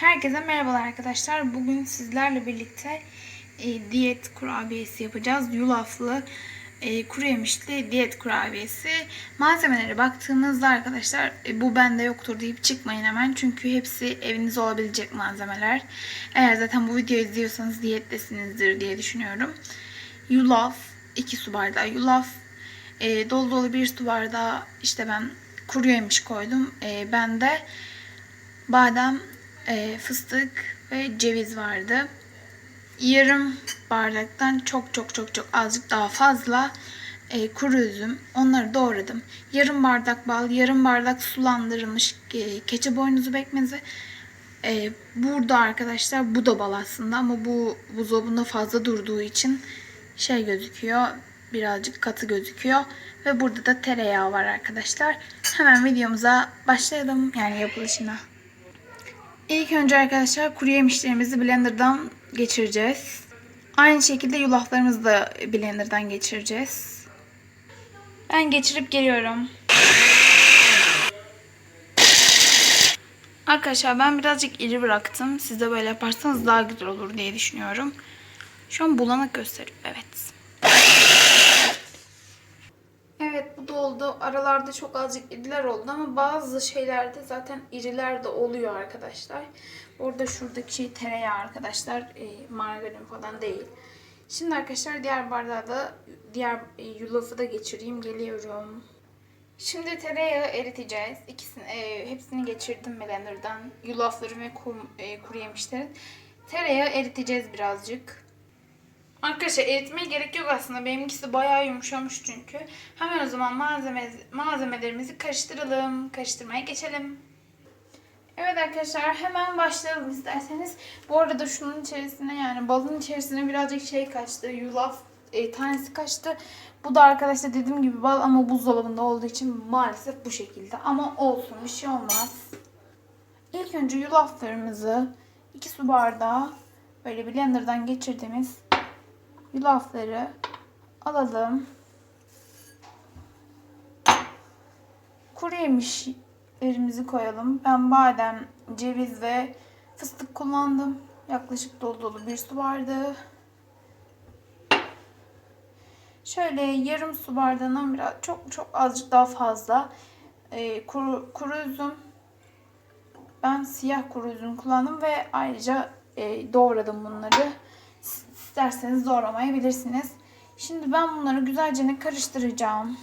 Herkese merhabalar arkadaşlar. Bugün sizlerle birlikte e, diyet kurabiyesi yapacağız. Yulaflı e, kuru yemişli diyet kurabiyesi. Malzemelere baktığınızda arkadaşlar e, bu bende yoktur deyip çıkmayın hemen. Çünkü hepsi evinizde olabilecek malzemeler. Eğer zaten bu videoyu izliyorsanız diyettesinizdir diye düşünüyorum. Yulaf, 2 su bardağı yulaf, e, dolu dolu 1 su bardağı işte ben kuru yemiş koydum. E, ben de badem, e, fıstık ve ceviz vardı. Yarım bardaktan çok çok çok çok azıcık daha fazla e, kuru üzüm. Onları doğradım. Yarım bardak bal, yarım bardak sulandırılmış e, keçi boynuzu pekmezi. E, burada arkadaşlar bu da bal aslında ama bu buzdolabında fazla durduğu için şey gözüküyor. Birazcık katı gözüküyor. Ve burada da tereyağı var arkadaşlar. Hemen videomuza başlayalım. Yani yapılışına. İlk önce arkadaşlar kuru yemişlerimizi blenderdan geçireceğiz. Aynı şekilde yulaflarımızı da blenderdan geçireceğiz. Ben geçirip geliyorum. Arkadaşlar ben birazcık iri bıraktım. Siz de böyle yaparsanız daha güzel olur diye düşünüyorum. Şu an bulanık gösteriyor. Evet. Evet bu da oldu. Aralarda çok azıcık iriler oldu ama bazı şeylerde zaten iriler de oluyor arkadaşlar. Orada şuradaki tereyağı arkadaşlar. E, margarin falan değil. Şimdi arkadaşlar diğer bardağı da diğer e, yulafı da geçireyim. Geliyorum. Şimdi tereyağı eriteceğiz. İkisini, e, hepsini geçirdim blenderdan. Yulafları ve kum, e, kuru yemişlerin. Tereyağı eriteceğiz birazcık. Arkadaşlar eritmeye gerek yok aslında. Benimkisi bayağı yumuşamış çünkü. Hemen o zaman malzeme, malzemelerimizi karıştıralım. Karıştırmaya geçelim. Evet arkadaşlar hemen başlayalım isterseniz. Bu arada şunun içerisine yani balın içerisine birazcık şey kaçtı. Yulaf e, tanesi kaçtı. Bu da arkadaşlar dediğim gibi bal ama buzdolabında olduğu için maalesef bu şekilde. Ama olsun bir şey olmaz. İlk önce yulaflarımızı 2 su bardağı böyle blenderdan geçirdiğimiz yulafları alalım. Kuru yemişlerimizi koyalım. Ben badem, ceviz ve fıstık kullandım. Yaklaşık dolu dolu bir su bardağı. Şöyle yarım su bardağından biraz çok çok azıcık daha fazla e, kuru, kuru üzüm. Ben siyah kuru üzüm kullandım ve ayrıca e, doğradım bunları. İsterseniz doğramayabilirsiniz. Şimdi ben bunları güzelce karıştıracağım.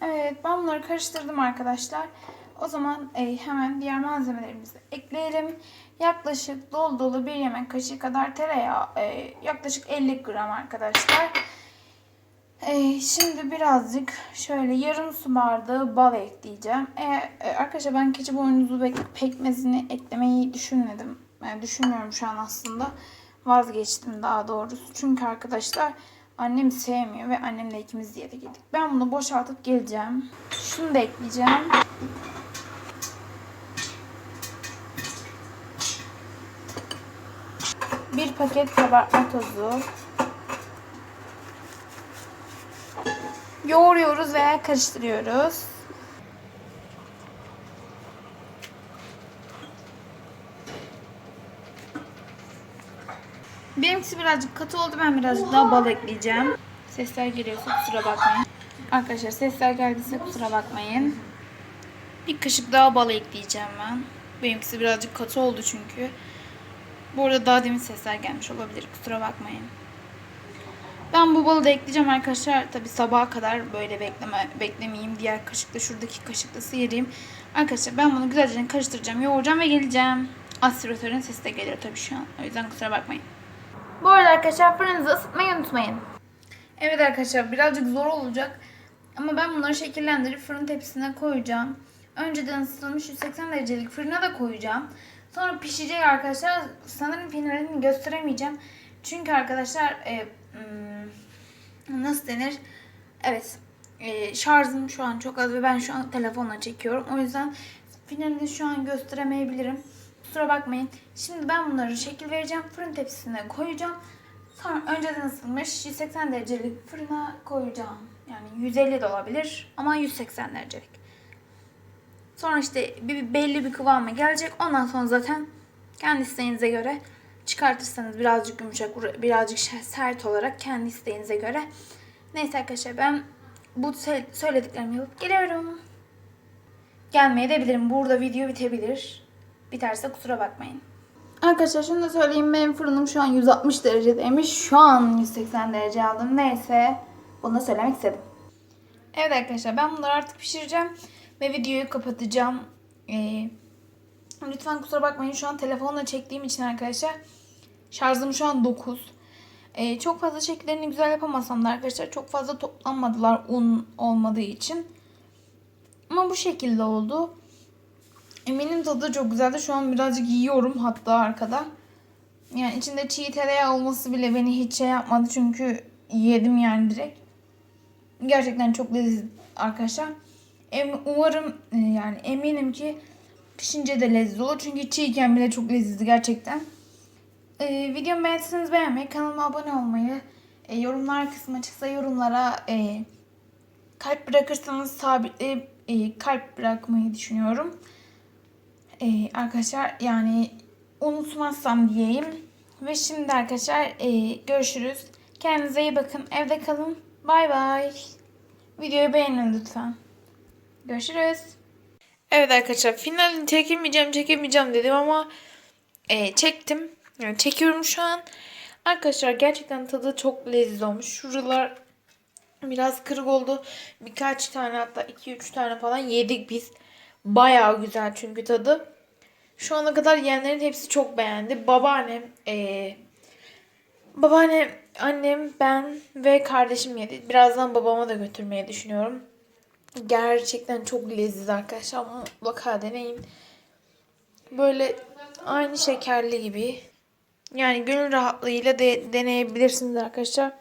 Evet ben bunları karıştırdım arkadaşlar. O zaman e, hemen diğer malzemelerimizi ekleyelim. Yaklaşık dolu dolu bir yemek kaşığı kadar tereyağı. E, yaklaşık 50 gram arkadaşlar. E, şimdi birazcık şöyle yarım su bardağı bal ekleyeceğim. E, e, arkadaşlar ben keçi boynuzu pekmezini eklemeyi düşünmedim. Yani düşünmüyorum şu an aslında. Vazgeçtim daha doğrusu. Çünkü arkadaşlar annem sevmiyor ve annemle ikimiz diyete girdik. Ben bunu boşaltıp geleceğim. Şunu da ekleyeceğim. Bir paket kabartma tozu. Yoğuruyoruz veya karıştırıyoruz. Benimkisi birazcık katı oldu. Ben birazcık daha bal ekleyeceğim. Sesler geliyorsa kusura bakmayın. Arkadaşlar sesler geldiyse kusura bakmayın. Bir kaşık daha bal ekleyeceğim ben. Benimkisi birazcık katı oldu çünkü. Bu arada daha demin sesler gelmiş olabilir. Kusura bakmayın. Ben bu balı da ekleyeceğim arkadaşlar. Tabi sabaha kadar böyle bekleme, beklemeyeyim. Diğer kaşıkla şuradaki kaşıkla sıyırayım. Arkadaşlar ben bunu güzelce karıştıracağım, yoğuracağım ve geleceğim. Aspiratörün sesi de geliyor tabi şu an. O yüzden kusura bakmayın. Bu arada arkadaşlar fırınınızı ısıtmayı unutmayın. Evet arkadaşlar birazcık zor olacak. Ama ben bunları şekillendirip fırın tepsisine koyacağım. Önceden ısıtılmış 180 derecelik fırına da koyacağım. Sonra pişecek arkadaşlar. Sanırım finalini gösteremeyeceğim. Çünkü arkadaşlar e, hmm, nasıl denir? Evet. E, şarjım şu an çok az ve ben şu an telefonla çekiyorum. O yüzden finalini şu an gösteremeyebilirim. Kusura bakmayın. Şimdi ben bunları şekil vereceğim. Fırın tepsisine koyacağım. Sonra önceden ısıtılmış 180 derecelik fırına koyacağım. Yani 150 de olabilir ama 180 derecelik. Sonra işte bir, belli bir kıvama gelecek. Ondan sonra zaten kendi isteğinize göre çıkartırsanız birazcık yumuşak, birazcık sert olarak kendi isteğinize göre. Neyse arkadaşlar ben bu sö- söylediklerimi yapıp geliyorum. Gelmeye de bilirim. Burada video bitebilir. Biterse kusura bakmayın. Arkadaşlar şunu da söyleyeyim. Benim fırınım şu an 160 derecedeymiş. Şu an 180 derece aldım. Neyse. Bunu da söylemek istedim. Evet arkadaşlar ben bunları artık pişireceğim. Ve videoyu kapatacağım. Ee, lütfen kusura bakmayın. Şu an telefonla çektiğim için arkadaşlar. Şarjım şu an 9. Ee, çok fazla şekillerini güzel yapamasam da arkadaşlar çok fazla toplanmadılar un olmadığı için. Ama bu şekilde oldu. Eminim tadı çok güzeldi. Şu an birazcık yiyorum hatta arkada. Yani içinde çiğ tereyağı olması bile beni hiç şey yapmadı. Çünkü yedim yani direkt. Gerçekten çok lezzetli arkadaşlar. Umarım e, yani eminim ki pişince de lezzetli olur. Çünkü çiğken bile çok lezzetli gerçekten. Ee, videomu beğendiyseniz beğenmeyi, kanalıma abone olmayı, e, yorumlar kısmı açıksa yorumlara e, kalp bırakırsanız sabitleyip e, kalp bırakmayı düşünüyorum. E, arkadaşlar yani unutmazsam diyeyim. Ve şimdi arkadaşlar e, görüşürüz. Kendinize iyi bakın. Evde kalın. Bay bay. Videoyu beğenin lütfen. Görüşürüz. Evet arkadaşlar finalini çekemeyeceğim çekemeyeceğim dedim ama e, çektim. Yani çekiyorum şu an. Arkadaşlar gerçekten tadı çok lezzetli olmuş. Şuralar biraz kırık oldu. Birkaç tane hatta 2-3 tane falan yedik biz. Bayağı güzel çünkü tadı. Şu ana kadar yiyenlerin hepsi çok beğendi. Babaannem, eee babaannem, annem, ben ve kardeşim yedi. Birazdan babama da götürmeyi düşünüyorum. Gerçekten çok lezzetli arkadaşlar. Mutlaka deneyin. Böyle aynı şekerli gibi. Yani gönül rahatlığıyla de deneyebilirsiniz arkadaşlar.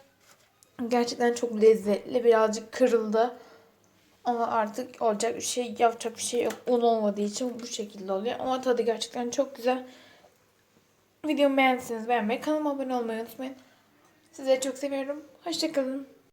Gerçekten çok lezzetli. Birazcık kırıldı. Ama artık olacak bir şey, yapacak bir şey yok. Un olmadığı için bu şekilde oluyor. Ama tadı gerçekten çok güzel. Videomu beğendiyseniz beğenmeyi, kanalıma abone olmayı unutmayın. Sizleri çok seviyorum. Hoşçakalın.